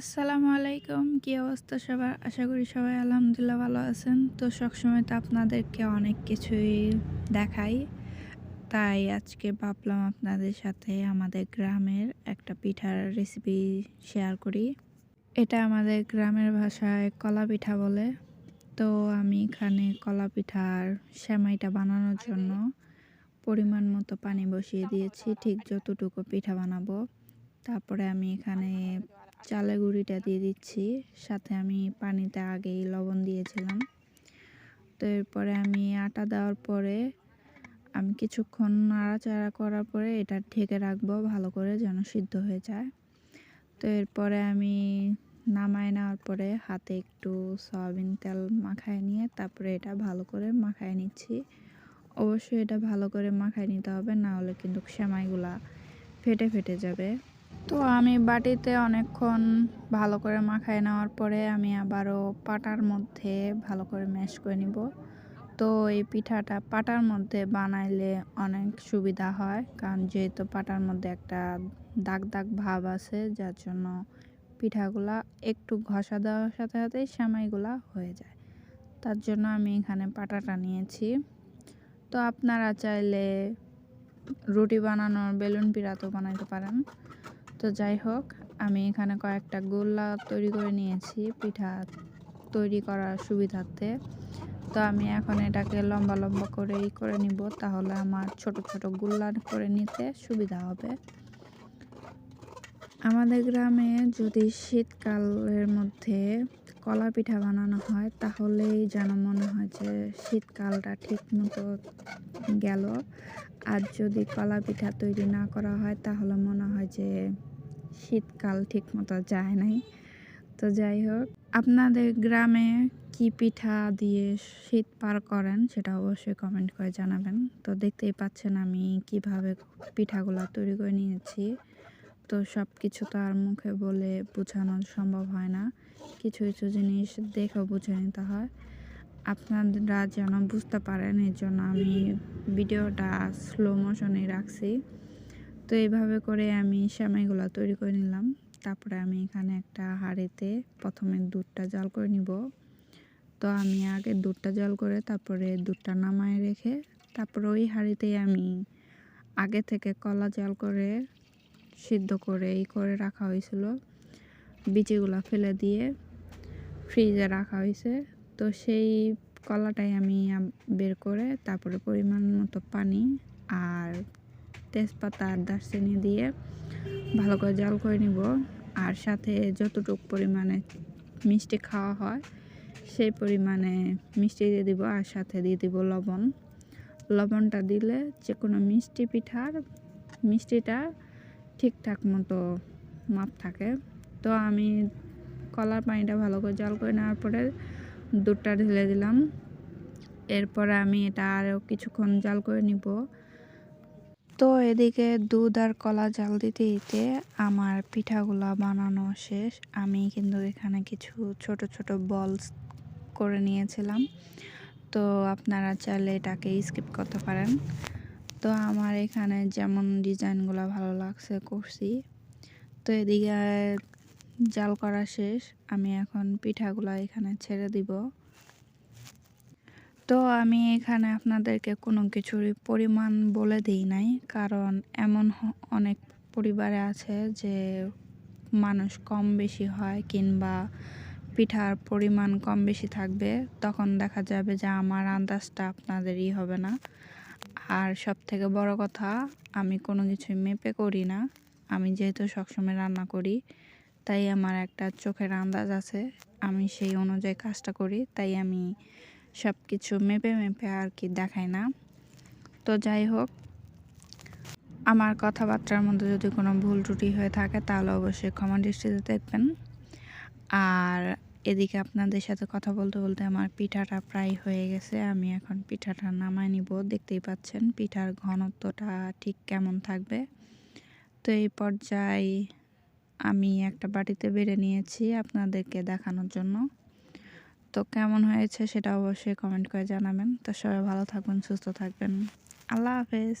আসসালামু আলাইকুম। কি অবস্থা সবার? আশা করি সবাই আলহামদুলিল্লাহ ভালো আছেন। তো সবসময় তো আপনাদেরকে অনেক কিছুই দেখাই। তাই আজকে ভাবলাম আপনাদের সাথে আমাদের গ্রামের একটা পিঠার রেসিপি শেয়ার করি। এটা আমাদের গ্রামের ভাষায় কলা পিঠা বলে। তো আমি এখানে কলা পিঠার সেমাইটা বানানোর জন্য পরিমাণ মতো পানি বসিয়ে দিয়েছি। ঠিক যতটুকু পিঠা বানাবো। তারপরে আমি এখানে চালের গুঁড়িটা দিয়ে দিচ্ছি। সাথে আমি পানিতে আগেই লবণ দিয়েছিলাম। তো এরপরে আমি আটা দেওয়ার পরে আমি কিছুক্ষণ নাড়াচাড়া করার পরে এটা ঢেকে রাখব ভালো করে যেন সিদ্ধ হয়ে যায়। তো এরপরে আমি নামায় নেওয়ার পরে হাতে একটু সয়াবিন তেল মাখায় নিয়ে তারপরে এটা ভালো করে মাখায় নিচ্ছি। অবশ্যই এটা ভালো করে মাখায় নিতে হবে, না হলে কিন্তু সেমাইগুলা ফেটে ফেটে যাবে। তো আমি বাটিতে অনেকক্ষণ ভালো করে মাখায় নেওয়ার পরে আমি আবারও পাটার মধ্যে ভালো করে ম্যাশ করে নিব। তো এই পিঠাটা পাটার মধ্যে বানাইলে অনেক সুবিধা হয়, কারণ যেহেতু পাটার মধ্যে একটা দাগ দাগ ভাব আছে, যার জন্য পিঠাগুলা একটু ঘষা দেওয়ার সাথে সাথেই সেমাইগুলা হয়ে যায়। তার জন্য আমি এখানে পাটাটা নিয়েছি। তো আপনারা চাইলে রুটি বানানোর বেলুন পিঠাতো বানাইতে পারেন। তো যাই হোক, আমি এখানে কয়েকটা গোল্লা তৈরি করে নিয়েছি, পিঠা তৈরি করার সুবিধার্থে। তো আমি এখন এটাকে লম্বা লম্বা করেই করে নিব, তাহলে আমার ছোট ছোট গোল্লা করে নিতে সুবিধা হবে। আমাদের গ্রামে যদি শীতকালের মধ্যে কলা পিঠা বানানো হয়, তাহলেই যেন মনে হয় যে শীতকালটা ঠিক মতো গেল। আর যদি কলা পিঠা তৈরি না করা হয়, তাহলে মনে হয় যে শীতকাল ঠিক মতো যায় নাই। তো যাই হোক, আপনাদের গ্রামে কি পিঠা দিয়ে শীত পার করেন সেটা অবশ্যই কমেন্ট করে জানাবেন। তো দেখতেই পাচ্ছেন আমি কীভাবে পিঠাগুলো তৈরি করে নিয়েছি। তো সব কিছু তো আর মুখে বলে বোঝানো সম্ভব হয় না। কিছু কিছু জিনিস দেখেও বুঝে নিতে হয়। আপনারা যেন বুঝতে পারেন, এর জন্য আমি ভিডিওটা স্লো মোশনে রাখছি। তো এইভাবে করে আমি সেমাইগুলো তৈরি করে নিলাম। তারপরে আমি এখানে একটা হাঁড়িতে প্রথমে দুধটা জল করে নিব। তো আমি আগে দুধটা জল করে তারপরে দুধটা নামায় রেখে তারপরে ওই হাঁড়িতেই আমি আগে থেকে কলা জল করে সিদ্ধ করে এই করে রাখা হয়েছিল। বিচিগুলো ফেলে দিয়ে ফ্রিজে রাখা হয়েছে। তো সেই কলাটাই আমি বের করে তারপরে পরিমাণ মতো পানি আর তেজপাতা আর দারচিনি দিয়ে ভালো করে জাল করে নিব। আর সাথে যতটুক পরিমাণে মিষ্টি খাওয়া হয়, সেই পরিমাণে মিষ্টি দিয়ে দিব আর সাথে দিয়ে দিব লবণ। লবণটা দিলে যে কোনো মিষ্টি পিঠার মিষ্টিটা ঠিকঠাক মতো মাপ থাকে। তো আমি কলার পানিটা ভালো করে জল করে নেওয়ার পরে দুধটা ঢেলে দিলাম। এরপরে আমি এটা আরও কিছুক্ষণ জাল করে নিব। তো এদিকে দুধ আর কলা জাল দিতে দিতে আমার পিঠাগুলা বানানো শেষ। আমি কিন্তু এখানে কিছু ছোট ছোট বলস করে নিয়েছিলাম। তো আপনারা চাইলে এটাকে স্কিপ করতে পারেন। তো আমার এখানে যেমন ডিজাইনগুলো ভালো লাগছে, করছি। তো এদিকে জাল করা শেষ। আমি এখন পিঠাগুলো এখানে ছেড়ে দিব। তো আমি এখানে আপনাদেরকে কোনো কিছুর পরিমাণ বলে দিই নাই। কারণ এমন অনেক পরিবারে আছে যে মানুষ কম বেশি হয় কিংবা পিঠার পরিমাণ কম বেশি থাকবে, তখন দেখা যাবে যে আমার আন্দাজটা আপনাদেরই হবে না। আর সব থেকে বড় কথা, আমি কোনো কিছুই মেপে করি না। আমি যেহেতু সবসময় রান্না করি, তাই আমার একটা চোখের আন্দাজ আছে। আমি সেই অনুযায়ী কাজটা করি, তাই আমি সব কিছু মেপে মেপে আর কি দেখায় না। তো যাই হোক, আমার কথাবার্তার মধ্যে যদি কোনো ভুল ত্রুটি হয়ে থাকে, তাহলে অবশ্যই ক্ষমা দৃষ্টিতে দেখবেন। আর এদিকে আপনাদের সাথে কথা বলতে বলতে আমার পিঠাটা প্রায় হয়ে গেছে। আমি এখন পিঠাটা নামায় নিব। দেখতেই পাচ্ছেন পিঠার ঘনত্বটা ঠিক কেমন থাকবে। তো এই পর্যায়ে আমি একটা বাটিতে বেড়ে নিয়েছি আপনাদেরকে দেখানোর জন্য। তো কেমন হয়েছে সেটা অবশ্যই কমেন্ট করে জানাবেন। তো সবাই ভালো থাকবেন, সুস্থ থাকবেন। আল্লাহ হাফেজ।